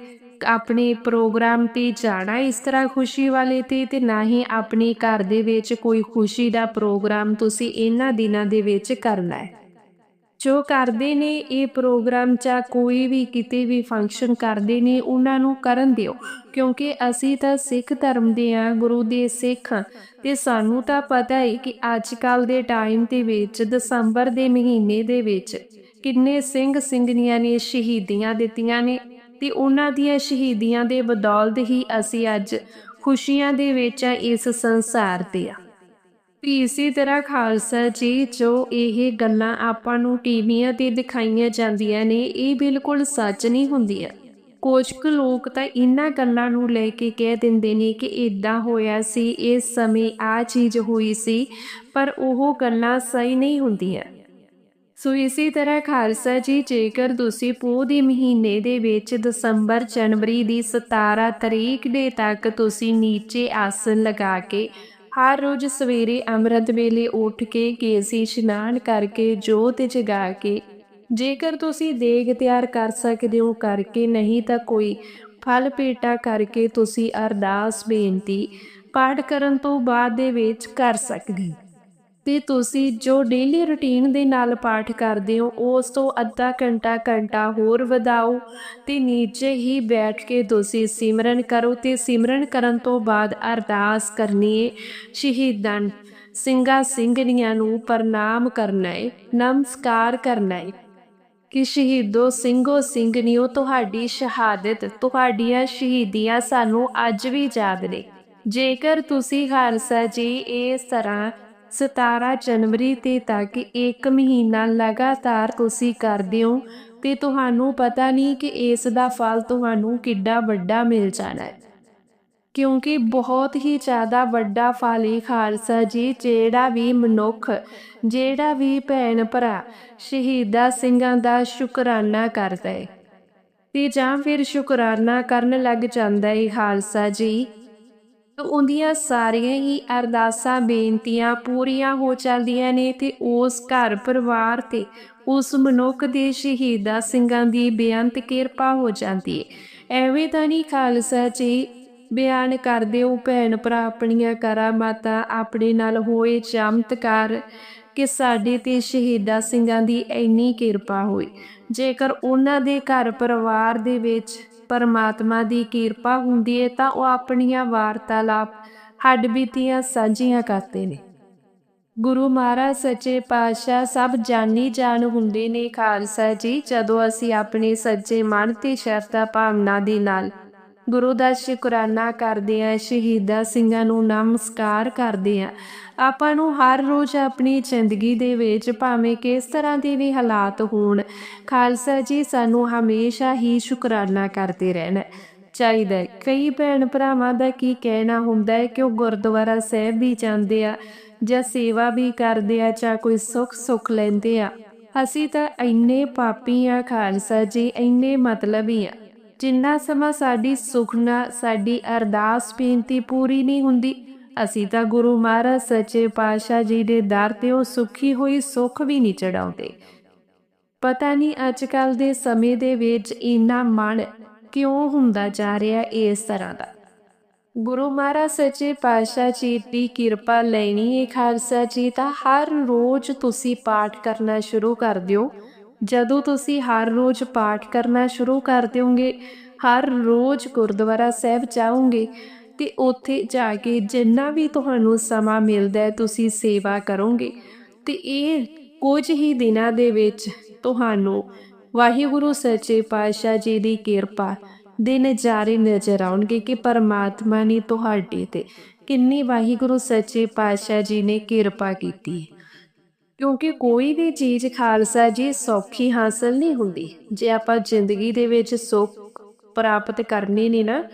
ਆਪਣੇ ਪ੍ਰੋਗਰਾਮ ਤੇ ਜਾਣਾ ਇਸ ਤਰ੍ਹਾਂ ਖੁਸ਼ੀ ਵਾਲੇ ਤੇ ਤੇ ਨਾ ਹੀ ਆਪਣੇ ਘਰ ਦੇ ਵਿੱਚ ਕੋਈ ਖੁਸ਼ੀ ਦਾ ਪ੍ਰੋਗਰਾਮ ਤੁਸੀਂ ਇਹਨਾਂ ਦਿਨਾਂ ਦੇ ਵਿੱਚ ਕਰਨਾ ਹੈ ਜੋ ਕਰਦੇ ਨੇ ਇਹ ਪ੍ਰੋਗਰਾਮ ਜਾਂ ਕੋਈ ਵੀ ਕਿਤੇ ਵੀ ਫੰਕਸ਼ਨ ਕਰਦੇ ਨੇ, ਉਹਨਾਂ ਨੂੰ ਕਰਨ ਦਿਓ। ਕਿਉਂਕਿ ਅਸੀਂ ਤਾਂ ਸਿੱਖ ਧਰਮ ਦੇ ਆ ਗੁਰੂ ਦੇ ਸਿੱਖ ਹਾਂ। ਤੇ ਸਾਨੂੰ ਤਾਂ ਪਤਾ ਹੈ ਕਿ ਅੱਜ ਕੱਲ ਦੇ ਟਾਈਮ ਦੇ ਵਿੱਚ, ਦਸੰਬਰ ਦੇ ਮਹੀਨੇ ਦੇ ਵਿੱਚ ਕਿੰਨੇ ਸਿੰਘ ਸਿੰਘਣੀਆਂ ਨੇ ਸ਼ਹੀਦੀਆਂ ਦਿੱਤੀਆਂ ਨੇ। ਤੇ ਉਹਨਾਂ ਦੀਆਂ ਸ਼ਹੀਦੀਆਂ ਦੇ ਬਦੌਲਤ ਹੀ ਅਸੀਂ ਅੱਜ ਖੁਸ਼ੀਆਂ ਦੇ ਵਿੱਚ ਆ ਇਸ ਸੰਸਾਰ ਤੇ ਆ ਤੇ ਇਸੇ ਤਰ੍ਹਾਂ ਖਾਲਸਾ ਜੀ, ਜੋ ਇਹ ਗੱਲਾਂ ਆਪਾਂ ਨੂੰ ਟੀਵੀਆਂ ਤੇ ਦਿਖਾਈਆਂ ਜਾਂਦੀਆਂ ਨੇ, ਇਹ ਬਿਲਕੁਲ ਸੱਚ ਨਹੀਂ ਹੁੰਦੀਆਂ। ਕੁਝ ਕੁ ਲੋਕ ਤਾਂ ਇਹਨਾਂ ਗੱਲਾਂ ਨੂੰ ਲੈ ਕੇ ਕਹਿ ਦਿੰਦੇ ਨੇ ਕਿ ਇਦਾਂ ਹੋਇਆ ਸੀ, ਇਸ ਸਮੇਂ ਆ ਚੀਜ਼ ਹੋਈ ਸੀ, ਪਰ ਉਹ ਗੱਲਾਂ ਸਹੀ ਨਹੀਂ ਹੁੰਦੀਆਂ। ਸੋ ਇਸੇ ਤਰ੍ਹਾਂ ਖਾਲਸਾ ਜੀ, ਜੇਕਰ ਤੁਸੀਂ ਪੋਹ ਦੇ ਮਹੀਨੇ ਦੇ ਵਿੱਚ ਦਸੰਬਰ, ਜਨਵਰੀ ਦੀ 17 ਤਰੀਕ ਦੇ ਤੱਕ ਤੁਸੀਂ ਨੀਚੇ ਆਸਨ ਲਗਾ ਕੇ ਹਰ ਰੋਜ਼ ਸਵੇਰੇ ਅੰਮ੍ਰਿਤ ਵੇਲੇ ਉੱਠ ਕੇ ਕੇਸੀ ਇਸ਼ਨਾਨ ਕਰਕੇ ਜੋਤ ਜਗਾ ਕੇ, ਜੇਕਰ ਤੁਸੀਂ ਦੇਗ ਤਿਆਰ ਕਰ ਸਕਦੇ ਹੋ ਕਰਕੇ ਨਹੀਂ ਤਾਂ ਕੋਈ ਫਲ ਪੇਟਾ ਕਰਕੇ ਤੁਸੀਂ ਅਰਦਾਸ ਬੇਨਤੀ ਪਾਠ ਕਰਨ ਤੋਂ ਬਾਅਦ ਦੇ ਵਿੱਚ ਕਰ ਸਕਦੇ ਹੋ। ਤੇ ਤੁਸੀਂ ਜੋ ਡੇਲੀ ਰੁਟੀਨ ਦੇ ਨਾਲ ਪਾਠ ਕਰਦੇ ਹੋ, ਉਸ ਤੋਂ ਅੱਧਾ ਘੰਟਾ ਘੰਟਾ ਹੋਰ ਵਧਾਓ ਤੇ ਨੀਚੇ ਹੀ ਬੈਠ ਕੇ ਤੁਸੀਂ ਸਿਮਰਨ ਕਰੋ ਤੇ ਸਿਮਰਨ ਕਰਨ ਤੋਂ ਬਾਅਦ ਅਰਦਾਸ ਕਰਨੀ ਹੈ ਸ਼ਹੀਦਾਂ ਸਿੰਘਾਂ ਸਿੰਘਣੀਆਂ ਨੂੰ ਪ੍ਰਣਾਮ ਕਰਨਾ ਹੈ ਨਮਸਕਾਰ ਕਰਨਾ ਹੈ ਕਿ ਸ਼ਹੀਦੋ ਸਿੰਘੋ ਸਿੰਘਣੀਓ, ਤੁਹਾਡੀ ਸ਼ਹਾਦਤ, ਤੁਹਾਡੀਆਂ ਸ਼ਹੀਦੀਆਂ ਸਾਨੂੰ ਅੱਜ ਵੀ ਯਾਦ ਨੇ। ਜੇਕਰ ਤੁਸੀਂ ਖਾਲਸਾ ਜੀ ਇਸ ਤਰ੍ਹਾਂ 17 ਜਨਵਰੀ ਤੇ ਤੱਕ ਇੱਕ ਮਹੀਨਾ ਲਗਾਤਾਰ ਤੁਸੀਂ ਕਰਦੇ ਹੋ, ਤੇ ਤੁਹਾਨੂੰ ਪਤਾ ਨਹੀਂ ਕਿ ਇਸ ਦਾ ਫਲ ਤੁਹਾਨੂੰ ਕਿੱਡਾ ਵੱਡਾ ਮਿਲ ਜਾਣਾ ਹੈ। ਕਿਉਂਕਿ ਬਹੁਤ ਹੀ ਜ਼ਿਆਦਾ ਵੱਡਾ ਫਲ ਹੈ ਖਾਲਸਾ ਜੀ, ਜਿਹੜਾ ਵੀ ਮਨੁੱਖ, ਜਿਹੜਾ ਵੀ ਭੈਣ ਭਰਾ ਸ਼ਹੀਦਾ ਸਿੰਘਾਂ ਦਾ ਸ਼ੁਕਰਾਨਾ ਕਰਦਾ ਹੈ ਤੇ ਜਾਂ ਫਿਰ ਸ਼ੁਕਰਾਨਾ ਕਰਨ ਲੱਗ ਜਾਂਦਾ ਹੈ ਖਾਲਸਾ ਜੀ। ਉਹਦੀਆਂ ਸਾਰੀਆਂ ਹੀ ਅਰਦਾਸਾਂ, ਬੇਨਤੀਆਂ ਪੂਰੀਆਂ ਹੋ ਜਾਂਦੀਆਂ ਨੇ ਤੇ ਉਸ ਘਰ ਪਰਿਵਾਰ ਤੇ ਉਸ ਮਨੁੱਖ ਦੇ ਸ਼ਹੀਦਾ ਸਿੰਘਾਂ ਦੀ ਬੇਅੰਤ ਕਿਰਪਾ ਹੋ ਜਾਂਦੀ ਹੈ ਐਵੇਂ ਤਾਂ ਨਹੀਂ ਖਾਲਸਾ ਜੀ ਬਿਆਨ ਕਰਦੇ ਹੋ ਭੈਣ ਭਰਾ ਆਪਣੀਆਂ ਕਰਾਮਾਤਾਂ ਆਪਣੇ ਨਾਲ ਹੋਏ ਚਮਤਕਾਰ ਕਿ ਸਾਡੇ ਤੇ ਸ਼ਹੀਦਾ ਸਿੰਘਾਂ ਦੀ ਇੰਨੀ ਕਿਰਪਾ ਹੋਈ। ਜੇਕਰ ਉਹਨਾਂ ਦੇ ਘਰ ਪਰਿਵਾਰ ਦੇ ਵਿੱਚ ਪਰਮਾਤਮਾ ਦੀ ਕਿਰਪਾ ਹੁੰਦੀ ਹੈ ਤਾਂ ਉਹ ਆਪਣੀਆਂ ਵਾਰਤਾਲਾਪ ਹੱਡਬੀਤੀਆਂ ਸਾਂਝੀਆਂ ਕਰਦੇ ਨੇ। ਗੁਰੂ ਮਹਾਰਾਜ ਸੱਚੇ ਪਾਤਸ਼ਾਹ ਸਭ ਜਾਨੀ ਜਾਣ ਹੁੰਦੇ ਨੇ ਖਾਲਸਾ ਜੀ, ਜਦੋਂ ਅਸੀਂ ਆਪਣੇ ਸੱਚੇ ਮਨ ਤੇ ਸ਼ਰਧਾ ਭਾਵਨਾ ਦੇ ਨਾਲ ਗੁਰੂ ਦਾ ਸ਼ੁਕਰਾਨਾ ਕਰਦੇ ਆ ਸ਼ਹੀਦਾਂ ਸਿੰਘਾਂ ਨੂੰ ਨਮਸਕਾਰ ਕਰਦੇ ਆ ਆਪਾਂ ਨੂੰ ਹਰ ਰੋਜ਼ ਆਪਣੀ ਜ਼ਿੰਦਗੀ ਦੇ ਵਿੱਚ ਭਾਵੇਂ ਕਿਸ ਤਰ੍ਹਾਂ ਦੇ ਵੀ ਹਾਲਾਤ ਹੋਣ, ਖਾਲਸਾ ਜੀ ਸਾਨੂੰ ਹਮੇਸ਼ਾ ਹੀ ਸ਼ੁਕਰਾਨਾ ਕਰਦੇ ਰਹਿਣਾ। ਚਾਹੀਦਾ ਹੈ। ਕਈ ਭੈਣ ਭਰਾਵਾਂ ਦਾ ਕੀ ਕਹਿਣਾ ਹੁੰਦਾ ਹੈ ਕਿ ਉਹ ਗੁਰਦੁਆਰਾ ਸਾਹਿਬ ਵੀ ਜਾਂਦੇ ਆ, ਜਾਂ ਸੇਵਾ ਵੀ ਕਰਦੇ ਆ, ਜਾਂ ਕੋਈ ਸੁੱਖ ਸੁੱਖ ਲੈਂਦੇ ਆ। ਅਸੀਂ ਤਾਂ ਇੰਨੇ ਪਾਪੀ ਆ ਖਾਲਸਾ ਜੀ, ਇੰਨੇ ਮਤਲਬ ਹੀ ਆ। ਜਿੰਨਾ ਸਮਾਂ ਸਾਡੀ ਸੁਖਨਾ ਸਾਡੀ ਅਰਦਾਸ ਬੇਨਤੀ ਪੂਰੀ ਨਹੀਂ ਹੁੰਦੀ ਅਸੀਂ ਤਾਂ ਗੁਰੂ ਮਹਾਰਾਜ ਸੱਚੇ ਪਾਤਸ਼ਾਹ ਜੀ ਦੇ ਦਰ ਤੇ ਉਹ ਸੁਖੀ ਹੋਈ ਸੁਖ ਵੀ ਨਹੀਂ ਚੜਾਉਂਦੇ। ਪਤਾ ਨਹੀਂ ਅੱਜ ਕੱਲ ਦੇ ਸਮੇਂ ਦੇ ਵਿੱਚ ਇੰਨਾ ਮਨ ਕਿਉਂ ਹੁੰਦਾ ਜਾ ਰਿਹਾ ਇਸ ਤਰ੍ਹਾਂ ਦਾ। ਗੁਰੂ ਮਹਾਰਾਜ ਸੱਚੇ ਪਾਤਸ਼ਾਹ ਜੀ ਦੀ ਕਿਰਪਾ ਲੈਣੀ ਹੈ ਖਾਲਸਾ ਜੀ, ਤਾਂ ਹਰ ਰੋਜ਼ ਤੁਸੀਂ ਪਾਠ ਕਰਨਾ ਸ਼ੁਰੂ ਕਰ ਦਿਓ। ਜਦੋਂ ਤੁਸੀਂ ਹਰ ਰੋਜ਼ ਪਾਠ ਕਰਨਾ ਸ਼ੁਰੂ ਕਰ ਦਿਓਗੇ, ਹਰ ਰੋਜ਼ ਗੁਰਦੁਆਰਾ ਸਾਹਿਬ ਜਾਓਗੇ ਤੇ ਉੱਥੇ ਜਾ ਕੇ ਜਿੰਨਾ ਵੀ ਤੁਹਾਨੂੰ ਸਮਾਂ ਮਿਲਦਾ ਤੁਸੀਂ ਸੇਵਾ ਕਰੋਗੇ। ਤੇ ਇਹ ਕੁਝ ਹੀ ਦਿਨਾਂ ਦੇ ਵਿੱਚ ਤੁਹਾਨੂੰ ਵਾਹਿਗੁਰੂ ਸੱਚੇ ਪਾਤਸ਼ਾਹ ਜੀ ਦੀ ਕਿਰਪਾ ਦੇ ਨਜ਼ਾਰੇ ਨਜ਼ਰ ਆਉਣਗੇ ਕਿ ਪਰਮਾਤਮਾ ਨੇ ਤੁਹਾਡੇ ਤੇ ਕਿੰਨੀ ਵਾਹਿਗੁਰੂ ਸੱਚੇ ਪਾਤਸ਼ਾਹ ਜੀ ਨੇ ਕਿਰਪਾ ਕੀਤੀ ਹੈ। ਕਿਉਂਕਿ ਕੋਈ ਵੀ ਚੀਜ਼ ਖਾਲਸਾ ਜੀ ਸੌਖੀ ਹਾਸਲ ਨਹੀਂ ਹੁੰਦੀ। ਜੇ ਆਪਾਂ ਜ਼ਿੰਦਗੀ ਦੇ ਵਿੱਚ ਸੁੱਖ ਪ੍ਰਾਪਤ ਕਰਨੇ ਨੇ ਨਾ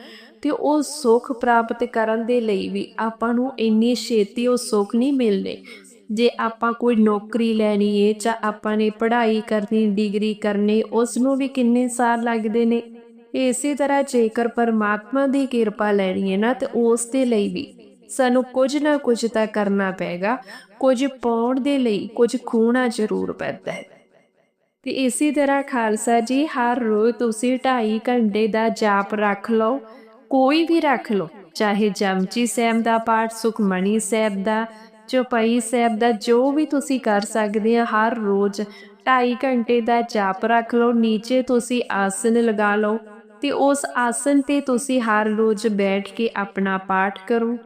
ਤੇ ਉਹ ਸੁੱਖ ਪ੍ਰਾਪਤ ਕਰਨ ਦੇ ਲਈ ਵੀ ਆਪਾਂ ਨੂੰ ਇੰਨੀ ਛੇਤੀ ਉਹ ਸੁੱਖ ਨਹੀਂ ਮਿਲਨੇ ਜੇ ਆਪਾਂ ਕੋਈ ਨੌਕਰੀ ਲੈਣੀ ਏ ਜਾਂ ਆਪਾਂ ਨੇ ਪੜ੍ਹਾਈ ਕਰਨੀ ਡਿਗਰੀ ਕਰਨੀ, ਉਸ ਨੂੰ ਵੀ ਕਿੰਨੇ ਸਾਲ ਲੱਗਦੇ ਨੇ? ਇਸੇ ਤਰ੍ਹਾਂ ਜੇਕਰ ਪਰਮਾਤਮਾ ਦੀ ਕਿਰਪਾ ਲੈਣੀ ਹੈ ਨਾ, ਤੇ ਉਸ ਦੇ ਲਈ ਵੀ ਸਾਨੂੰ ਕੁਝ ਨਾ ਕੁਝ ਤਾਂ ਕਰਨਾ ਪਏਗਾ। ਕੁਝ ਪਾਉਣ ਦੇ ਲਈ ਕੁਝ ਖੂਣਾ ਜ਼ਰੂਰ ਪੈਂਦਾ ਹੈ। ਤੇ ਇਸੇ ਤਰ੍ਹਾਂ ਖਾਲਸਾ ਜੀ, ਹਰ ਰੋਜ਼ ਤੁਸੀਂ 2.5 ਘੰਟੇ ਦਾ ਜਾਪ ਰੱਖ ਲਓ। ਕੋਈ ਵੀ ਰੱਖ ਲਓ, ਚਾਹੇ ਜਪਜੀ ਸਾਹਿਬ ਦਾ ਪਾਠ ਸੁਖਮਣੀ ਸਾਹਿਬ ਦਾ, ਚੌਪਈ ਸਾਹਿਬ ਦਾ, ਜੋ ਵੀ ਤੁਸੀਂ ਕਰ ਸਕਦੇ ਆ, ਹਰ ਰੋਜ਼ 2.5 ਘੰਟੇ ਦਾ ਜਾਪ ਰੱਖ ਲਓ, ਨੀਚੇ ਤੁਸੀਂ ਆਸਨ ਲਗਾ ਲਓ ਤੇ ਉਸ ਆਸਨ ਤੇ ਤੁਸੀਂ ਹਰ ਰੋਜ਼ ਬੈਠ ਕੇ ਆਪਣਾ ਪਾਠ ਕਰੋ।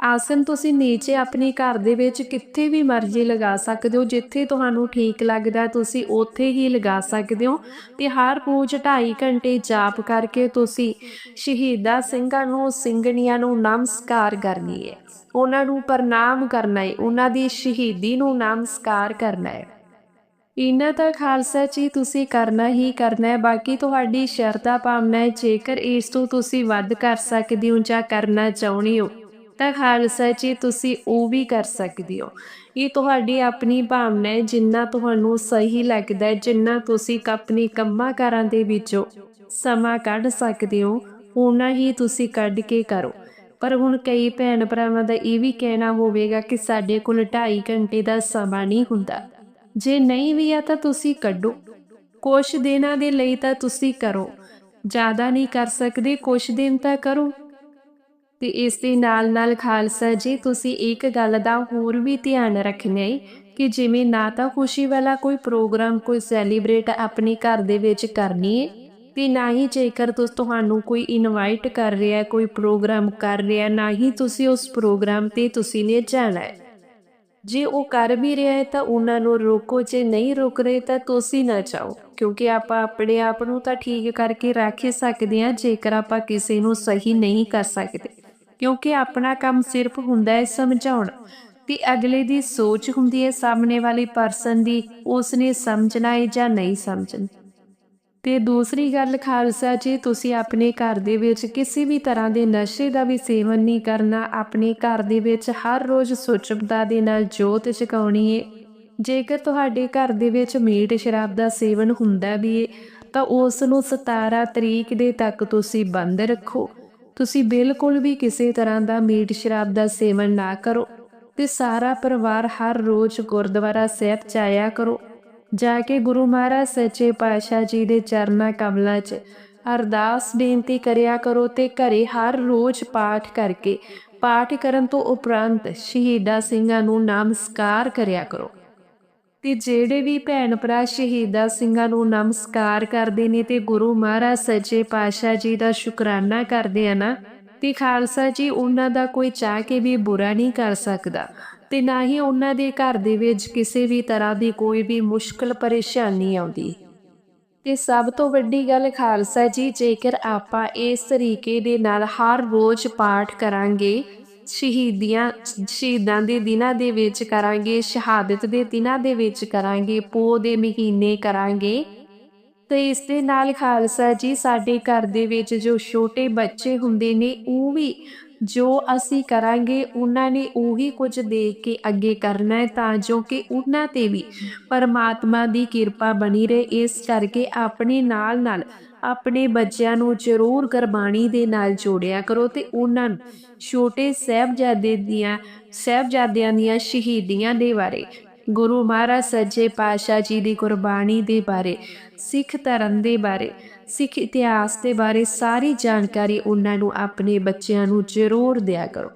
ਆਸਨ ਤੁਸੀਂ ਨੀਚੇ ਆਪਣੇ ਘਰ ਦੇ ਵਿੱਚ ਕਿੱਥੇ ਵੀ ਮਰਜ਼ੀ ਲਗਾ ਸਕਦੇ ਹੋ, ਜਿੱਥੇ ਤੁਹਾਨੂੰ ਠੀਕ ਲੱਗਦਾ ਤੁਸੀਂ ਉੱਥੇ ਹੀ ਲਗਾ ਸਕਦੇ ਹੋ। ਤੇ ਹਰ ਰੋਜ਼ 2.5 ਘੰਟੇ ਜਾਪ ਕਰਕੇ ਤੁਸੀਂ ਸ਼ਹੀਦਾ ਸਿੰਘਾਂ ਨੂੰ, ਸਿੰਘਣੀਆਂ ਨੂੰ ਨਮਸਕਾਰ ਕਰਨੀ ਹੈ ਉਹਨਾਂ ਨੂੰ ਪ੍ਰਣਾਮ ਕਰਨਾ ਹੈ ਉਹਨਾਂ ਦੀ ਸ਼ਹੀਦੀ ਨੂੰ ਨਮਸਕਾਰ ਕਰਨਾ ਹੈ ਇਹਨਾਂ ਦਾ ਖਾਲਸਾ ਜੀ ਤੁਸੀਂ ਕਰਨਾ ਹੀ ਕਰਨਾ ਹੈ ਬਾਕੀ ਤੁਹਾਡੀ ਸ਼ਰਧਾ ਭਾਵਨਾ ਹੈ ਜੇਕਰ ਇਸ ਤੋਂ ਤੁਸੀਂ ਵੱਧ ਕਰ ਸਕਦੇ ਹੋ ਜਾਂ ਕਰਨਾ ਚਾਹੁੰਦੇ ਹੋ। ਤਾਂ ਖਾਲਸਾ ਜੀ, ਤੁਸੀਂ ਉਹ ਵੀ ਕਰ ਸਕਦੇ ਹੋ। ਇਹ ਤੁਹਾਡੀ ਆਪਣੀ ਭਾਵਨਾ ਹੈ, ਜਿੰਨਾ ਤੁਹਾਨੂੰ ਸਹੀ ਲੱਗਦਾ ਹੈ, ਜਿੰਨਾ ਤੁਸੀਂ ਆਪਣੇ ਕੰਮਾਂ ਕਾਰਾਂ ਦੇ ਵਿੱਚੋਂ ਸਮਾਂ ਕੱਢ ਸਕਦੇ ਹੋ ਉਹਨਾਂ ਹੀ ਤੁਸੀਂ ਕੱਢ ਕੇ ਕਰੋ। ਪਰ ਹੁਣ ਕਈ ਭੈਣ ਭਰਾਵਾਂ ਦਾ ਇਹ ਵੀ ਕਹਿਣਾ ਹੋਵੇਗਾ ਕਿ ਸਾਡੇ ਕੋਲ 2.5 ਘੰਟੇ ਦਾ ਸਮਾਂ ਨਹੀਂ ਹੁੰਦਾ। ਜੇ ਨਹੀਂ ਵੀ ਆ ਤਾਂ ਤੁਸੀਂ ਕੱਢੋ। ਕੁਛ ਦਿਨਾਂ ਦੇ ਲਈ ਤਾਂ ਤੁਸੀਂ ਕਰੋ। ਜ਼ਿਆਦਾ ਨਹੀਂ ਕਰ ਸਕਦੇ, ਕੁਛ ਦਿਨ ਤਾਂ ਕਰੋ। ਤੇ ਇਸ ਦੇ ਨਾਲ ਨਾਲ ਖਾਲਸਾ ਜੀ, ਤੁਸੀਂ ਇੱਕ ਗੱਲ ਦਾ ਹੋਰ ਵੀ ਧਿਆਨ ਰੱਖਣਾ ਹੈ ਕਿ ਜਿਵੇਂ ਨਾ ਤਾਂ ਖੁਸ਼ੀ ਵਾਲਾ ਕੋਈ ਪ੍ਰੋਗਰਾਮ, ਕੋਈ ਸੈਲੀਬ੍ਰੇਟ ਆਪਣੇ ਘਰ ਦੇ ਵਿੱਚ ਕਰਨੀ ਹੈ ਤੇ ਨਾ ਹੀ ਜੇਕਰ ਤੁਸ, ਤੁਹਾਨੂੰ ਕੋਈ ਇਨਵਾਈਟ ਕਰ ਰਿਹਾ ਕੋਈ ਪ੍ਰੋਗਰਾਮ ਕਰ ਰਿਹਾ ਨਾ ਹੀ ਤੁਸੀਂ ਉਸ ਪ੍ਰੋਗਰਾਮ ਤੇ ਤੁਸੀਂ ਨੇ ਜਾਣਾ ਹੈ। ਜੇ ਉਹ ਕਰ ਵੀ ਰਿਹਾ ਹੈ ਤਾਂ ਉਹਨਾਂ ਨੂੰ ਰੋਕੋ, ਜੇ ਨਹੀਂ ਰੁਕ ਰਹੇ ਤਾਂ ਤੁਸੀਂ ਨਾ ਚਾਹੋ ਕਿਉਂਕਿ ਆਪਾਂ ਆਪਣੇ ਆਪ ਨੂੰ ਤਾਂ ਠੀਕ ਕਰਕੇ ਰੱਖ ਹੀ ਸਕਦੇ ਹਾਂ, ਜੇਕਰ ਆਪਾਂ ਕਿਸੇ ਨੂੰ ਸਹੀ ਨਹੀਂ ਕਰ ਸਕਦੇ। ਕਿਉਂਕਿ ਆਪਣਾ ਕੰਮ ਸਿਰਫ ਹੁੰਦਾ ਹੈ ਸਮਝਾਉਣ। ਤੇ ਅਗਲੇ ਦੀ ਸੋਚ ਹੁੰਦੀ ਹੈ ਸਾਹਮਣੇ ਵਾਲੀ ਪਰਸਨ ਦੀ, ਉਸਨੇ ਸਮਝਣਾ ਹੈ ਜਾਂ ਨਹੀਂ ਸਮਝਣਾ। ਤੇ ਦੂਸਰੀ ਗੱਲ, ਖਾਲਸਾ ਜੀ, ਤੁਸੀਂ ਆਪਣੇ ਘਰ ਦੇ ਵਿੱਚ ਕਿਸੇ ਵੀ ਤਰ੍ਹਾਂ ਦੇ ਨਸ਼ੇ ਦਾ ਵੀ ਸੇਵਨ ਨਹੀਂ ਕਰਨਾ। ਆਪਣੇ ਘਰ ਦੇ ਵਿੱਚ ਹਰ ਰੋਜ਼ ਸੁਚਮਤਾ ਦੇ ਨਾਲ ਜੋਤ ਜਗਾਉਣੀ ਹੈ ਜੇਕਰ ਤੁਹਾਡੇ ਘਰ ਦੇ ਵਿੱਚ ਮੀਟ ਸ਼ਰਾਬ ਦਾ ਸੇਵਨ ਹੁੰਦਾ ਵੀ ਹੈ ਤਾਂ ਉਸ ਨੂੰ 17 ਤਰੀਕ ਦੇ ਤੱਕ ਤੁਸੀਂ ਬੰਦ ਰੱਖੋ। ਤੁਸੀਂ ਬਿਲਕੁਲ ਵੀ ਕਿਸੇ ਤਰ੍ਹਾਂ ਦਾ ਮੀਟ ਸ਼ਰਾਬ ਦਾ ਸੇਵਨ ਨਾ ਕਰੋ ਤੇ ਸਾਰਾ ਪਰਿਵਾਰ ਹਰ ਰੋਜ਼ ਗੁਰਦੁਆਰਾ ਸਾਹਿਬ ਜਾਇਆ ਕਰੋ। ਜਾ ਕੇ ਗੁਰੂ ਮਹਾਰਾਜ ਸੱਚੇ ਪਾਤਸ਼ਾਹ ਜੀ ਦੇ ਚਰਨਾਂ ਕਮਲਾਂ 'ਚ ਅਰਦਾਸ ਬੇਨਤੀ ਕਰਿਆ ਕਰੋ ਤੇ ਘਰੇ ਹਰ ਰੋਜ਼ ਪਾਠ ਕਰਕੇ, ਪਾਠ ਕਰਨ ਤੋਂ ਉਪਰੰਤ ਸ਼ਹੀਦਾ ਸਿੰਘਾਂ ਨੂੰ ਨਮਸਕਾਰ ਕਰਿਆ ਕਰੋ। ਤੇ ਜਿਹੜੇ ਵੀ ਭੈਣ ਭਰਾ ਸ਼ਹੀਦਾ ਸਿੰਘਾਂ ਨੂੰ ਨਮਸਕਾਰ ਕਰਦੇ ਨੇ ਤੇ ਗੁਰੂ ਮਹਾਰਾਜ ਸੱਚੇ ਪਾਤਸ਼ਾਹ ਜੀ ਦਾ ਸ਼ੁਕਰਾਨਾ ਕਰਦੇ ਆ ਨਾ, ਤੇ ਖਾਲਸਾ ਜੀ ਉਹਨਾਂ ਦਾ ਕੋਈ ਚਾਹ ਕੇ ਵੀ ਬੁਰਾ ਨਹੀਂ ਕਰ ਸਕਦਾ। ਤੇ ਨਾ ਹੀ ਉਹਨਾਂ ਦੇ ਘਰ ਦੇ ਵਿੱਚ ਕਿਸੇ ਵੀ ਤਰ੍ਹਾਂ ਦੀ ਕੋਈ ਵੀ ਮੁਸ਼ਕਲ ਪਰੇਸ਼ਾਨੀ ਆਉਂਦੀ। ਤੇ ਸਭ ਤੋਂ ਵੱਡੀ ਗੱਲ ਖਾਲਸਾ ਜੀ, ਜੇਕਰ ਆਪਾਂ ਇਸ ਤਰੀਕੇ ਦੇ ਨਾਲ ਹਰ ਰੋਜ਼ ਪਾਠ ਕਰਾਂਗੇ ਸ਼ਹੀਦੀਆਂ, ਸ਼ਹੀਦਾਂ ਦੇ ਦਿਨਾਂ ਦੇ ਵਿੱਚ ਕਰਾਂਗੇ, ਸ਼ਹਾਦਤ ਦੇ ਦਿਨਾਂ ਦੇ ਵਿੱਚ ਕਰਾਂਗੇ ਪੋ ਦੇ ਮਹੀਨੇ ਕਰਾਂਗੇ। ਤੇ ਇਸ ਦੇ ਨਾਲ ਖਾਲਸਾ ਜੀ, ਸਾਡੇ ਘਰ ਦੇ ਵਿੱਚ ਜੋ ਛੋਟੇ ਬੱਚੇ ਹੁੰਦੇ ਨੇ, ਉਹ ਵੀ ਜੋ ਅਸੀਂ ਕਰਾਂਗੇ, ਉਹਨਾਂ ਨੇ ਉਹੀ ਕੁਝ ਦੇਖ ਕੇ ਅੱਗੇ ਕਰਨਾ ਹੈ, ਤਾਂ ਜੋ ਕਿ ਉਹਨਾਂ ਤੇ ਵੀ ਪਰਮਾਤਮਾ ਦੀ ਕਿਰਪਾ ਬਣੀ ਰਹੇ। ਇਸ ਕਰਕੇ ਆਪਣੇ ਨਾਲ ਨਾਲ ਆਪਣੇ ਬੱਚਿਆਂ ਨੂੰ ਜ਼ਰੂਰ ਗੁਰਬਾਣੀ ਦੇ ਨਾਲ ਜੋੜਿਆ ਕਰੋ ਤੇ ਉਹਨਾਂ ਨੂੰ ਛੋਟੇ ਸਹਿਬਜ਼ਾਦੇ ਦੀਆਂ, ਸਹਿਬਜ਼ਾਦਿਆਂ ਦੀਆਂ ਸ਼ਹੀਦੀਆਂ ਦੇ ਬਾਰੇ, ਗੁਰੂ ਮਹਾਰਾਜ ਸੱਚੇ ਪਾਤਸ਼ਾਹ ਜੀ ਦੀ ਕੁਰਬਾਨੀ ਦੇ ਬਾਰੇ, ਸਿੱਖ ਧਰਮ ਦੇ ਬਾਰੇ, ਸਿੱਖ ਇਤਿਹਾਸ ਦੇ ਬਾਰੇ ਸਾਰੀ ਜਾਣਕਾਰੀ ਉਹਨਾਂ ਨੂੰ ਆਪਣੇ ਬੱਚਿਆਂ ਨੂੰ ਜ਼ਰੂਰ ਦਿਆ ਕਰੋ।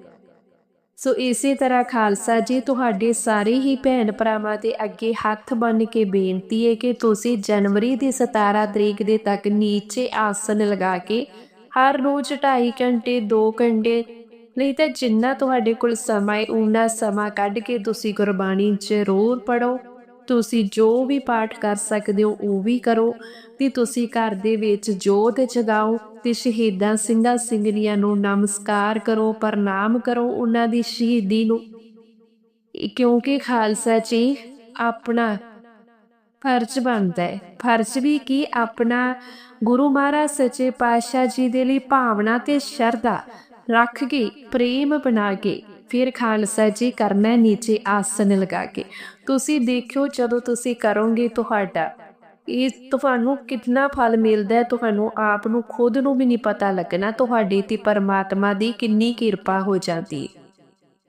ਸੋ ਇਸੇ ਤਰ੍ਹਾਂ ਖਾਲਸਾ ਜੀ, ਤੁਹਾਡੇ ਸਾਰੇ ਹੀ ਭੈਣ ਭਰਾਵਾਂ ਦੇ ਅੱਗੇ ਹੱਥ ਬੰਨ ਕੇ ਬੇਨਤੀ ਹੈ ਕਿ ਤੁਸੀਂ ਜਨਵਰੀ ਦੀ 17 ਤਰੀਕ ਦੇ ਤੱਕ ਨੀਚੇ ਆਸਨ ਲਗਾ ਕੇ ਹਰ ਰੋਜ਼ 2.5 ਘੰਟੇ 2 ਘੰਟੇ ਨਹੀਂ ਤਾਂ ਜਿੰਨਾ ਤੁਹਾਡੇ ਕੋਲ ਸਮਾਂ ਹੈ ਉਹਨਾਂ ਸਮਾਂ ਕੱਢ ਕੇ ਤੁਸੀਂ ਗੁਰਬਾਣੀ ਜ਼ਰੂਰ ਪੜੋ ਤੁਸੀਂ ਜੋ ਵੀ ਪਾਠ ਕਰ ਸਕਦੇ ਹੋ, ਉਹ ਵੀ ਕਰੋ। ਤੇ ਤੁਸੀਂ ਘਰ ਦੇ ਵਿੱਚ ਜੋਤ ਜਗਾਓ ਤੇ ਸ਼ਹੀਦਾਂ ਸਿੰਘਾਂ ਸਿੰਘਣੀਆਂ ਨੂੰ ਨਮਸਕਾਰ ਕਰੋ, ਪ੍ਰਣਾਮ ਕਰੋ ਉਹਨਾਂ ਦੀ ਸ਼ਹੀਦੀ ਨੂੰ। ਕਿਉਂਕਿ ਖਾਲਸਾ ਜੀ, ਆਪਣਾ ਫਰਜ਼ ਬਣਦਾ ਹੈ। ਫਰਜ਼ ਵੀ ਕੀ? ਆਪਣਾ ਗੁਰੂ ਮਹਾਰਾਜ ਸੱਚੇ ਪਾਤਸ਼ਾਹ ਜੀ ਦੇ ਲਈ ਭਾਵਨਾ ਤੇ ਸ਼ਰਧਾ ਰੱਖ ਕੇ, ਪ੍ਰੇਮ ਬਣਾ ਕੇ ਫਿਰ ਖਾਲਸਾ ਜੀ ਕਰਨਾ ਨੀਚੇ ਆਸਨ ਲਗਾ ਕੇ। ਤੁਸੀਂ ਦੇਖਿਓ ਜਦੋਂ ਤੁਸੀਂ ਕਰੋਗੇ ਤੁਹਾਡਾ। ਇਹ ਤੁਹਾਨੂੰ ਕਿੰਨਾ ਫਲ ਮਿਲਦਾ ਹੈ, ਤੁਹਾਨੂੰ ਆਪ ਨੂੰ ਖੁਦ ਨੂੰ ਵੀ ਨਹੀਂ ਪਤਾ ਲੱਗਣਾ, ਤੁਹਾਡੇ ਤੇ ਪਰਮਾਤਮਾ ਦੀ ਕਿੰਨੀ ਕਿਰਪਾ ਹੋ ਜਾਂਦੀ ਹੈ।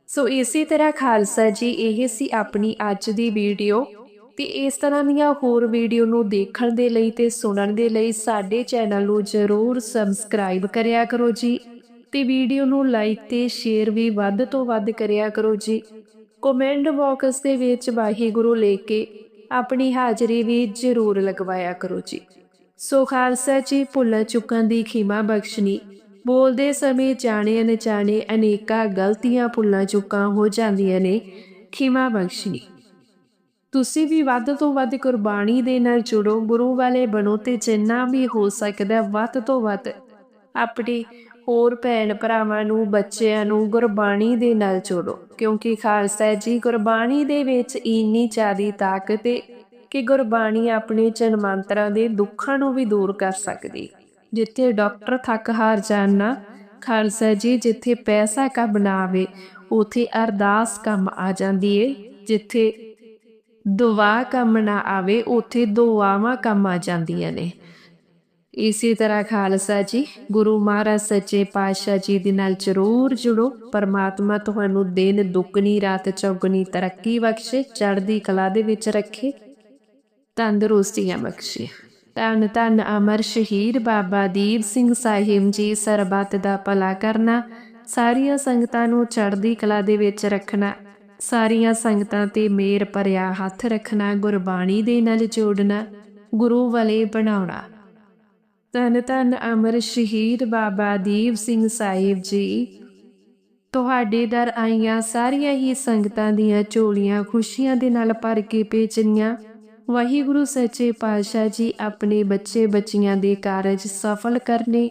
ਸੋ ਇਸੇ ਤਰ੍ਹਾਂ ਖਾਲਸਾ ਜੀ, ਇਹ ਸੀ ਆਪਣੀ ਅੱਜ ਦੀ ਵੀਡੀਓ। ਤੇ ਇਸ ਤਰ੍ਹਾਂ ਦੀਆਂ ਹੋਰ ਵੀਡੀਓ ਨੂੰ ਦੇਖਣ ਦੇ ਲਈ ਤੇ ਸੁਣਨ ਦੇ ਲਈ ਸਾਡੇ ਚੈਨਲ ਨੂੰ ਜ਼ਰੂਰ ਸਬਸਕ੍ਰਾਈਬ ਕਰਿਆ ਕਰੋ ਜੀ। ਤੇ ਵੀਡੀਓ ਨੂੰ ਲਾਈਕ ਤੇ ਸ਼ੇਅਰ ਵੀ ਵੱਧ ਤੋਂ ਵੱਧ ਕਰਿਆ ਕਰੋ ਜੀ। ਕਮੈਂਟ ਬਾਕਸ ਦੇ ਵਿੱਚ ਵਾਹਿਗੁਰੂ ਲਿਖ ਕੇ ਆਪਣੀ ਹਾਜ਼ਰੀ ਵੀ ਜ਼ਰੂਰ ਲਗਵਾਇਆ ਕਰੋ ਜੀ। ਸੋ ਖਾਲਸਾ ਜੀ, ਭੁੱਲ ਚੁੱਕਣ ਦੀ ਖਿਮਾ ਬਖਸ਼ਣੀ। ਬੋਲਦੇ ਸਮੇਂ ਜਾਣੇ ਅਣਜਾਣੇ ਅਨੇਕਾਂ ਗਲਤੀਆਂ ਭੁੱਲਾਂ ਚੁੱਕਾਂ ਹੋ ਜਾਂਦੀਆਂ ਨੇ। ਖਿਮਾ ਬਖਸ਼ਣੀ। ਤੁਸੀਂ ਵੀ ਵੱਧ ਤੋਂ ਵੱਧ ਕੁਰਬਾਨੀ ਦੇ ਨਾਲ ਜੁੜੋ। ਗੁਰੂ ਵਾਲੇ ਬਣੋ ਤੇ ਜਿੰਨਾ ਵੀ ਹੋ ਸਕਦਾ ਵੱਧ ਤੋਂ ਵੱਧ ਆਪਣੇ ਹੋਰ ਭੈਣ ਭਰਾਵਾਂ ਨੂੰ, ਬੱਚਿਆਂ ਨੂੰ ਗੁਰਬਾਣੀ ਦੇ ਨਾਲ ਜੋੜੋ, ਕਿਉਂਕਿ ਖਾਲਸਾ ਜੀ ਗੁਰਬਾਣੀ ਦੇ ਵਿੱਚ ਇੰਨੀ ਜ਼ਿਆਦੀ ਤਾਕਤ ਹੈ ਕਿ ਗੁਰਬਾਣੀ ਆਪਣੇ ਜਨਮਾਂਤਰਾਂ ਦੇ ਦੁੱਖਾਂ ਨੂੰ ਵੀ ਦੂਰ ਕਰ ਸਕਦੀ। ਜਿੱਥੇ ਡਾਕਟਰ ਥੱਕ ਹਾਰ ਜਾਣ ਨਾ, ਖਾਲਸਾ ਜੀ ਜਿੱਥੇ ਪੈਸਾ ਕੰਮ ਨਾ ਆਵੇ, ਉਥੇ ਅਰਦਾਸ ਕੰਮ ਆ ਜਾਂਦੀ ਏ। ਜਿੱਥੇ ਦੁਆ ਕੰਮ ਨਾ ਆਵੇ, ਉਥੇ ਦੁਆਵਾਂ ਕੰਮ ਆ ਜਾਂਦੀਆਂ ਨੇ। ਇਸੇ ਤਰ੍ਹਾਂ ਖਾਲਸਾ ਜੀ ਗੁਰੂ ਮਹਾਰਾਜ ਸੱਚੇ ਪਾਤਸ਼ਾਹ ਜੀ ਦੇ ਨਾਲ ਜ਼ਰੂਰ ਜੁੜੋ ਪਰਮਾਤਮਾ ਤੁਹਾਨੂੰ ਦਿਨ ਦੁੱਗਣੀ ਰਾਤ ਚੌਗਣੀ ਤਰੱਕੀ ਬਖਸ਼ੇ ਚੜ੍ਹਦੀ ਕਲਾ ਦੇ ਵਿੱਚ ਰੱਖੇ ਤੰਦਰੁਸਤੀਆਂ ਬਖਸ਼ੇ ਧੰਨ ਧੰਨ ਅਮਰ ਸ਼ਹੀਦ ਬਾਬਾ ਦੀਪ ਸਿੰਘ ਸਾਹਿਬ ਜੀ ਸਰਬੱਤ ਦਾ ਭਲਾ ਕਰਨਾ ਸਾਰੀਆਂ ਸੰਗਤਾਂ ਨੂੰ ਚੜ੍ਹਦੀ ਕਲਾ ਦੇ ਵਿੱਚ ਰੱਖਣਾ ਸਾਰੀਆਂ ਸੰਗਤਾਂ ਤੇ ਮੇਰ ਭਰਿਆ ਹੱਥ ਰੱਖਣਾ ਗੁਰਬਾਣੀ ਦੇ ਨਾਲ ਜੋੜਨਾ ਗੁਰੂ ਵਾਲੇ ਬਣਾਉਣਾ ਧੰਨ ਧੰਨ ਅਮਰ ਸ਼ਹੀਦ ਬਾਬਾ ਦੀਪ ਸਿੰਘ ਸਾਹਿਬ ਜੀ। ਤੁਹਾਡੇ ਦਰ ਆਈਆਂ ਸਾਰੀਆਂ ਹੀ ਸੰਗਤਾਂ ਦੀਆਂ ਝੋਲੀਆਂ ਖੁਸ਼ੀਆਂ ਦੇ ਨਾਲ ਭਰ ਕੇ ਭੇਜਣੀਆਂ। ਵਾਹਿਗੁਰੂ ਸੱਚੇ ਪਾਤਸ਼ਾਹ ਜੀ ਆਪਣੇ ਬੱਚੇ ਬੱਚੀਆਂ ਦੇ ਕਾਰਜ ਸਫਲ ਕਰਨੇ।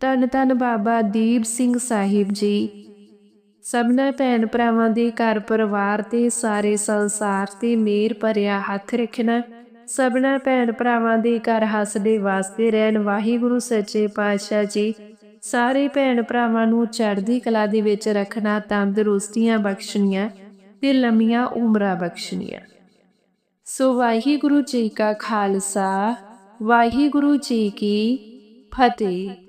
ਧੰਨ ਧੰਨ ਬਾਬਾ ਦੀਪ ਸਿੰਘ ਸਾਹਿਬ ਜੀ। ਸਭਨਾ ਭੈਣ ਭਰਾਵਾਂ ਦੇ ਘਰ ਪਰਿਵਾਰ ਤੇ ਸਾਰੇ ਸੰਸਾਰ ਤੇ ਮੇਰ ਭਰਿਆ ਹੱਥ ਰੱਖਣਾ। ਸਭਨਾ ਭੈਣ ਭਰਾਵਾਂ ਦੇ ਘਰ ਹੱਸਦੇ ਵਾਸਤੇ ਰਹਿਣ। ਵਾਹਿਗੁਰੂ ਸੱਚੇ ਪਾਤਸ਼ਾਹ ਜੀ, ਸਾਰੇ ਭੈਣ ਭਰਾਵਾਂ ਨੂੰ ਚੜ੍ਹਦੀ ਕਲਾ ਦੇ ਵਿੱਚ ਰੱਖਣਾ, ਤੰਦਰੁਸਤੀਆਂ ਬਖਸ਼ਣੀਆਂ ਤੇ ਲੰਮੀਆਂ ਉਮਰਾਂ ਬਖਸ਼ਣੀਆਂ। ਸੋ ਵਾਹਿਗੁਰੂ ਜੀ ਕਾ ਖਾਲਸਾ, ਵਾਹਿਗੁਰੂ ਜੀ ਕੀ ਫਤਿਹ।